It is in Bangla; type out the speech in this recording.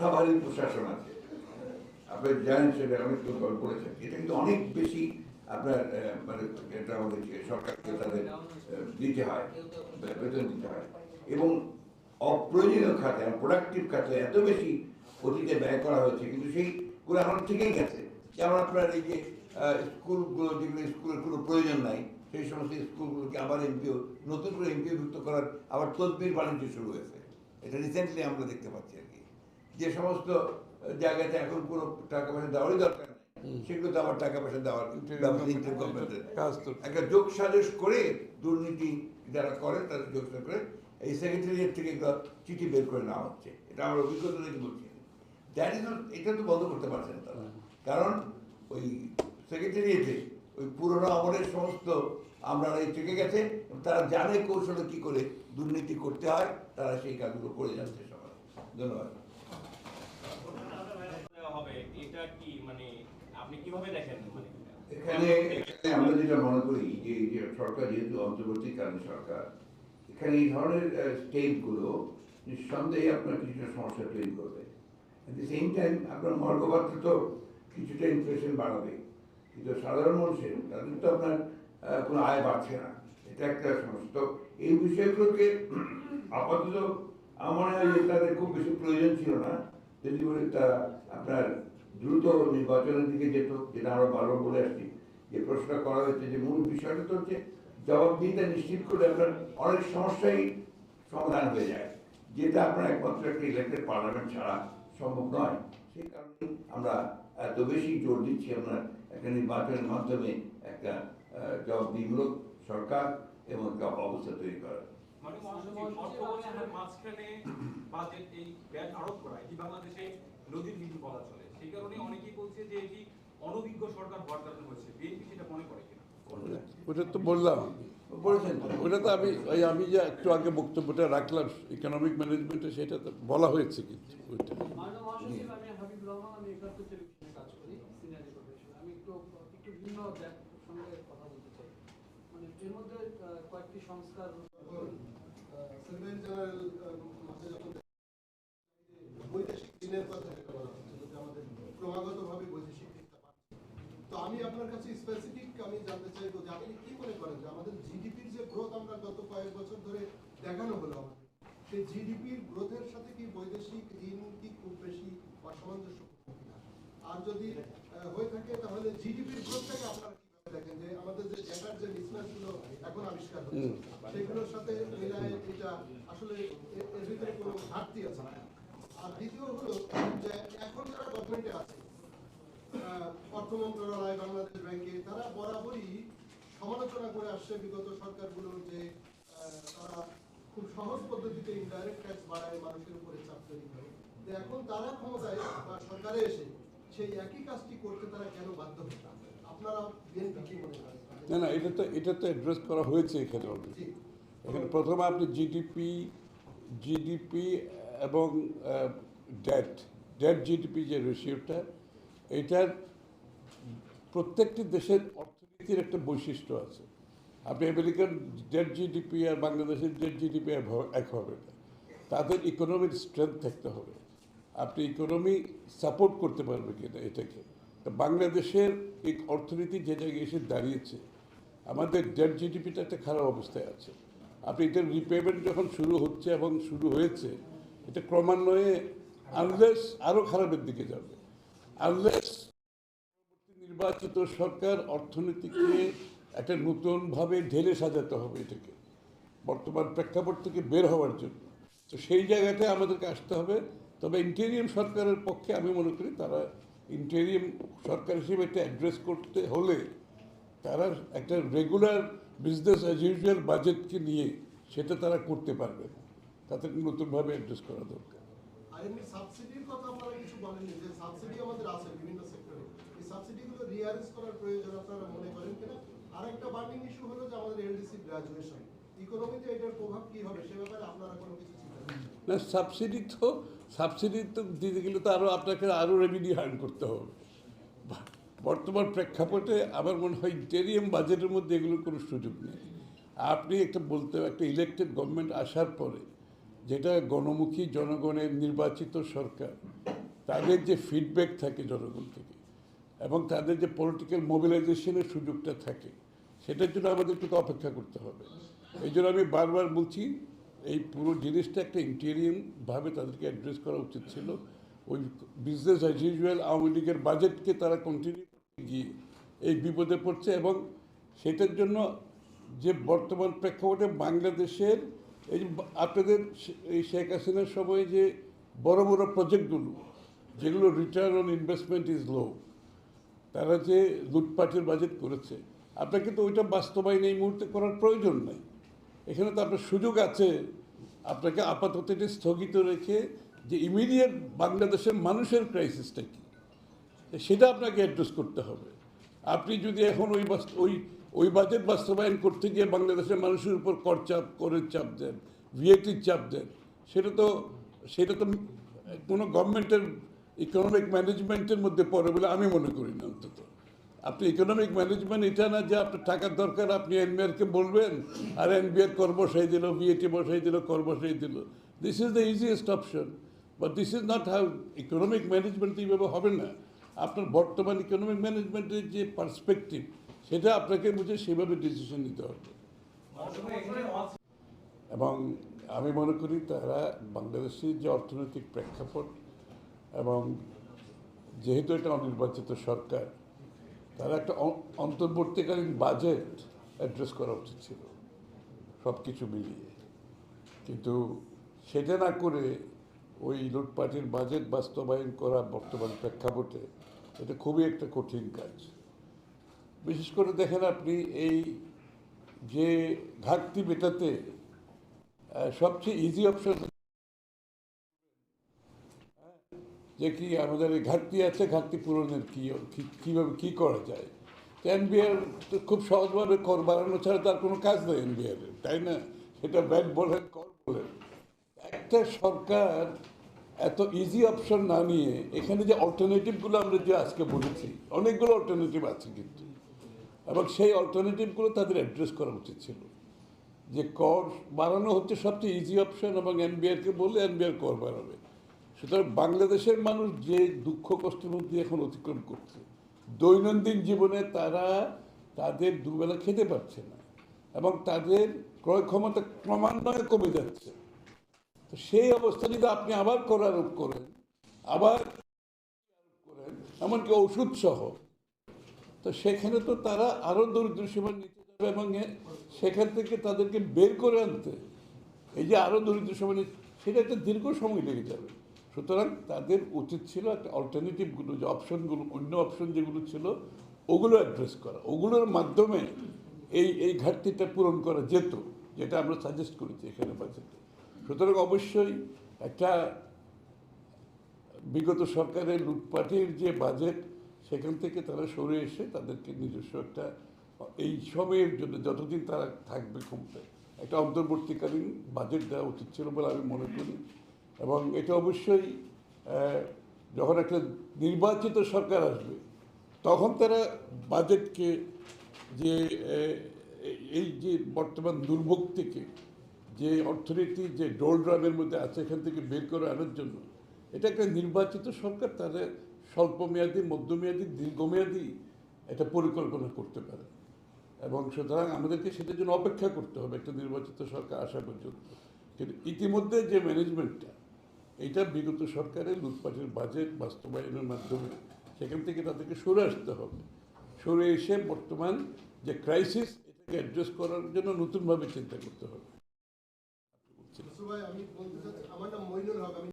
মাথাভারী প্রশাসন আছে। আপনি জানেন সেটা অনেক লোক বলেছেন এটা কিন্তু অনেক বেশি আপনার মানে এটা আমাদের সরকারকে তাদের দিতে হয়, বেতন দিতে হয়। এবং অপ্রয়োজনীয় খাতে প্রোডাক্টিভ খাতে এত বেশি অতীতে ব্যয় করা হয়েছে, কিন্তু সেইগুলো এখন ঠিকই গেছে। যেমন আপনার এই যে স্কুলগুলো, যেগুলো স্কুলের কোনো প্রয়োজন নাই, সেই সমস্ত স্কুলগুলোকে আবার এমপিও, নতুন করে এমপিও যুক্ত করার আবার তদবির বাণিজ্য শুরু হয়েছে। এটা রিসেন্টলি আমরা দেখতে পাচ্ছি। যে সমস্ত জায়গাতে এখন কোনো টাকা পয়সা দেওয়ারই দরকার নেই। সেগুলোতে আবার টাকা পয়সা দেওয়ার তো একটা যোগ সাজস করে দুর্নীতি যারা করেন তাদের যোগ করে এই সেক্রেটারিয়েট থেকে একটা চিঠি বের করে নেওয়া হচ্ছে। এটা আমার অভিজ্ঞতা থেকে বলছি। দ্যাট ইজ এটা তো বন্ধ করতে পারছেন তারা। কারণ ওই সেক্রেটারিয়েটে ওই পুরোনো আমলের সমস্ত আমরা এই থেকে গেছে তারা জানে কৌশলে কি করে দুর্নীতি করতে হয় তারা সেই কাজগুলো করে যাচ্ছে সবাই। ধন্যবাদ। মানে মানে এখানে আমরা যেটা মনে করি যে সরকার যেহেতু অন্তর্বর্তীকালীন সরকার, এখানে এই ধরনের স্টেটগুলো নিঃসন্দেহে আপনার কিছুটা সমস্যা তৈরি করবে। অ্যাট দি সেম টাইম আপনার মর্গপাত্র তো কিছুটা ইনফ্লেশন বাড়াবে। কিন্তু সাধারণ মানুষের, তাদের তো আপনার কোনো আয় বাড়ছে না। এটা একটা সমস্যা। তো এই বিষয়গুলোকে আপাতত আমার মনে হয় তাদের খুব বেশি প্রয়োজন ছিল না। যদি করে তারা আপনার দ্রুত নির্বাচনের দিকে যেত যেটা আমরা বারবার বলে আসছি, যে প্রশ্নটা করা হয়েছে যে মূল বিষয়টা তো হচ্ছে জবাবদিহিতা নিশ্চিত করে আপনার অনেক সমস্যাই সমাধান হয়ে যায়। যেটা আপনার একমাত্র একটা ইলেক্টেড পার্লামেন্ট ছাড়া সম্ভব নয়। সেই কারণে আমরা এত বেশি জোর দিচ্ছি আমরা একটা নির্বাচনের মাধ্যমে একটা জবাবদিহিমূলক সরকার এবং একটা অবস্থা তৈরি করা মানে মাঝখানে বাজেট এই আরোপ করা, এটি বাংলাদেশে নদীর সেই কারণে অনেকেই বলছে যে এটি অনভিজ্ঞ সরকার হওয়ার কারণে হয়েছে। বিএনপি সেটা মনে করে কিনা? ওটা তো বললাম। বলেছেন। তো? ওটা তো আমি ওই আমি যে একটু আগে বক্তব্যটা রাখলাম ইকোনমিক ম্যানেজমেন্টে সেটা তো বলা হয়েছে কিন্তু ওইটা। আমি হাবিব রহমান আমি একাত্তর টেলিভিশনে কাজ করি সিনিয়র রিপোর্টার। আমি একটু একটু ভিন্ন কথা বলতে মানে এর মধ্যে কয়েকটি সংস্কার বৈদেশিক কথা যেটা বলা হচ্ছিল যে আমাদের ক্রমাগতভাবে বৈদেশিক ঋণটা বাড়ছে। তো আমি আপনার কাছে স্পেসিফিক আমি জানতে চাইব যে আপনি কি মনে করেন যে আমাদের জিডিপির যে গ্রোথ আমরা গত কয়েক বছর ধরে দেখানো হলো আমাদের সেই জিডিপির গ্রোথের সাথে কি বৈদেশিক ঋণ কি খুব বেশি অসামঞ্জস্য আর যদি হয়ে থাকে তাহলে জিডিপির গ্রোথটাকে আপনারা কীভাবে দেখেন? যে আমাদের যে ডেটার যে মিসম্যাচগুলো এখন আবিষ্কার হচ্ছে সেগুলোর সাথে মিলায় এটা আসলে এর ভিতরে কোনো ঘাটতি আছে না আর দ্বিতীয় হলো যে এখন যারা গভর্নমেন্টে আছে অর্থ মন্ত্রণালয় বাংলাদেশ ব্যাংকে তারা বরাবরই সমালোচনা করে আসছে বিগত সরকারগুলোর যে তারা খুব সহজ পদ্ধতিতে ইনডাইরেক্ট ট্যাক্স বাড়ায় মানুষের উপরে চাপ তৈরি করে তো এখন তারা ক্ষমতায় বা সরকারে এসে সেই একই কাজটি করতে তারা কেন বাধ্য হচ্ছে আপনারা বিএনপি কি মনে করেন না না এটা তো এটা তো অ্যাড্রেস করা হয়েছে এখানে already। জি। এখানে প্রথমে আপনি জিডিপি জিডিপি এবং ডেট ডেট জিডিপি যে রেশিওটা এটার প্রত্যেকটি দেশের অর্থনীতির একটা বৈশিষ্ট্য আছে। আপনি আমেরিকান ডেট জিডিপি আর বাংলাদেশের ডেট জিডিপি এক হবে না। তাদের ইকোনমির স্ট্রেংথ থাকতে হবে। আপনি ইকোনমি সাপোর্ট করতে পারবে কিনা এটাকে। বাংলাদেশের এই অর্থনীতি যে জায়গায় এসে দাঁড়িয়েছে, আমাদের ডেট জিডিপিটা একটা খারাপ অবস্থায় আছে। আপনি এটার রিপেমেন্ট যখন শুরু হচ্ছে এবং শুরু হয়েছে, এটা ক্রমান্বয়ে আনলেস আরও খারাপের দিকে যাবে। আনলেস নির্বাচিত সরকার অর্থনীতিকে একটা নতুনভাবে ঢেলে সাজাতে হবে এটাকে, বর্তমান প্রেক্ষাপট থেকে বের হওয়ার জন্য। তো সেই জায়গাতে আমাদেরকে আসতে হবে। তবে ইন্টেরিয়াম সরকারের পক্ষে আমি মনে করি তারা ইন্টেরিয়াম সরকার হিসেবে এটা অ্যাড্রেস করতে হলে তারা একটা রেগুলার বিজনেস অ্যাজ ইউজুয়াল বাজেটকে নিয়ে সেটা তারা করতে পারবে। তাদেরকে নতুনভাবে অ্যাড্রেস করা দরকার। সাবসিডির কথা আপনারা কিছু বলেননি, যে সাবসিডি আমাদের আছে বিভিন্ন সেক্টরে এই সাবসিডিগুলো করার প্রয়োজন আপনারা মনে করেন কিনা? বার্নিং ইস্যু হলো যে আমাদের এলডিসি গ্রাজুয়েশন ইকোনমিতে এটার প্রভাব কি হবে, সে ব্যাপারে আপনারা কোনো কিছু চিন্তা না। সাবসিডি তো সাবসিডি তো দিতে গেলে তো আরও আপনাকে আরও রেভিনিউ হার্ন করতে হবে। বর্তমান প্রেক্ষাপটে আমার মনে হয় ইন্টেরিয়াম বাজেটের মধ্যে এগুলোর কোনো সুযোগ নেই। আপনি একটা বলতে, একটা ইলেকটেড গভর্নমেন্ট আসার পরে যেটা গণমুখী জনগণের নির্বাচিত সরকার, তাদের যে ফিডব্যাক থাকে জনগণ থেকে এবং তাদের যে পলিটিক্যাল মোবিলাইজেশনের সুযোগটা থাকে, সেটার জন্য আমাদের একটু অপেক্ষা করতে হবে। এই জন্য আমি বারবার বলছি, এই পুরো জিনিসটা একটা ইন্টেরিয়াম ভাবে তাদেরকে অ্যাড্রেস করা উচিত ছিল। ওই বিজনেস অ্যাজ ইউজুয়াল আওয়ামী লীগের বাজেটকে তারা কন্টিনিউ গিয়ে এই বিপদে পড়ছে এবং সেটার জন্য যে বর্তমান প্রেক্ষাপটে বাংলাদেশের এই আপনাদের এই শেখ হাসিনার সময় যে বড় বড় প্রজেক্টগুলো, যেগুলো return on investment is low তারা যে লুটপাটের বাজেট করেছে আপনাকে তো ওইটা বাস্তবায়ন এই মুহূর্তে করার প্রয়োজন নেই। এখানে তো আপনার সুযোগ আছে, আপনাকে আপাতত এটা স্থগিত রেখে যে ইমিডিয়েট বাংলাদেশের মানুষের ক্রাইসিসটা কী, সেটা আপনাকে অ্যাড্রেস করতে হবে। আপনি যদি এখন ওই ওই ওই বাজেট বাস্তবায়ন করতে গিয়ে বাংলাদেশের মানুষের উপর কর চাপ, করের চাপ দেন ভিএটির চাপ দেন, সেটা তো সেটা তো কোনো গভর্নমেন্টের ইকোনমিক ম্যানেজমেন্টের মধ্যে পড়ে বলে আমি মনে করি না অন্তত। আপনি ইকোনমিক ম্যানেজমেন্ট এটা না যে আপনার টাকার দরকার, আপনি এনবিআরকে বলবেন, আর এনবিআর কর বসাই দিল ভিএটি বসাই দিল, কর বসাই দিল। This is the easiest option but this is not how economic management এইভাবে হবে না। আপনার বর্তমান ইকোনমিক ম্যানেজমেন্টের যে পার্সপেক্টিভ সেটা আপনাকে বুঝে সেভাবে ডিসিশন নিতে হবে। এবং আমি মনে করি তারা বাংলাদেশের যে অর্থনৈতিক প্রেক্ষাপট এবং যেহেতু এটা অনির্বাচিত সরকার, তারা একটা অন্তর্বর্তীকালীন বাজেট অ্যাড্রেস করা উচিত ছিল সব কিছু মিলিয়ে। কিন্তু সেটা না করে ওই লুটপাটের বাজেট বাস্তবায়ন করা বর্তমান প্রেক্ষাপটে, এটা খুবই একটা কঠিন কাজ। বিশেষ করে দেখেন আপনি এই যে ঘাটতি মেটাতে সবচেয়ে ইজি অপশন যে কি আমাদের এই ঘাটতি আছে, ঘাটতি পূরণের কি কীভাবে কি করা যায়? তো এনবিআর তো খুব সহজভাবে কর বাড়ানো ছাড়া তার কোনো কাজ নেই এনবিআর তাই না? সেটা ব্যাট বলেন, কর বলেন। একটা সরকার এত ইজি অপশন না নিয়ে, এখানে যে অল্টারনেটিভগুলো আমরা যে আজকে বলেছি, অনেকগুলো অল্টারনেটিভ আছে কিন্তু। এবং সেই অল্টারনেটিভগুলো তাদের অ্যাড্রেস করা উচিত ছিল। যে কর বাড়ানো হচ্ছে সবচেয়ে ইজি অপশন এবং এনবিআরকে বললে এনবিআর কর বাড়াবে। সুতরাং বাংলাদেশের মানুষ যে দুঃখ কষ্টের মধ্যে এখন অতিক্রম করছে, দৈনন্দিন জীবনে তারা তাদের দুবেলা খেতে পারছে না এবং তাদের ক্রয় ক্ষমতা ক্রমান্বয়ে কমে যাচ্ছে। তো সেই অবস্থা যদি আপনি আবার কর আরোপ করেন, আবার করেন, এমনকি ওষুধ সহ তো সেখানে তো তারা আরও দরিদ্র সীমার নিচে যাবে এবং সেখান থেকে তাদেরকে বের করে আনতে। এই যে আরও দরিদ্র সীমার নিচে, সেটা একটা দীর্ঘ সময় লেগে যাবে। সুতরাং তাদের উচিত ছিল একটা অল্টারনেটিভগুলো যে অপশনগুলো অন্য অপশন যেগুলো ছিল, ওগুলো অ্যাড্রেস করা। ওগুলোর মাধ্যমে এই এই ঘাটতিটা পূরণ করা যেত, যেটা আমরা সাজেস্ট করেছি এখানে বাজেটে সুতরাং অবশ্যই একটা বিগত সরকারের লুটপাটির যে বাজেট সেখান থেকে তারা সরে এসে তাদেরকে নিজস্ব একটা, এই সময়ের জন্য যতদিন তারা থাকবে ক্ষমতায়, একটা অন্তর্বর্তীকালীন বাজেট দেওয়া উচিত ছিল বলে আমি মনে করি। এবং এটা অবশ্যই যখন একটা নির্বাচিত সরকার আসবে, তখন তারা বাজেটকে যে এই যে বর্তমান দুর্ভোগ থেকে, যে অর্থনীতি যে ডোল ডোলড্রামের মধ্যে আছে, এখান থেকে বের করে আনার জন্য, এটা একটা নির্বাচিত সরকার তাদের স্বল্পমেয়াদী, মধ্যমেয়াদী, দীর্ঘমেয়াদী একটা পরিকল্পনা করতে পারে। এবং সুতরাং আমাদেরকে সেটার জন্য অপেক্ষা করতে হবে, একটা নির্বাচিত সরকার আসা পর্যন্ত। কিন্তু ইতিমধ্যে যে ম্যানেজমেন্টটা এটা বিগত সরকারের লুটপাটের বাজেট বাস্তবায়নের মাধ্যমে সেখান থেকে তাদেরকে সরে আসতে হবে। সরে এসে বর্তমান যে ক্রাইসিস এটাকে অ্যাড্রেস করার জন্য নতুনভাবে চিন্তা করতে হবে। আমার নাম হক, আমি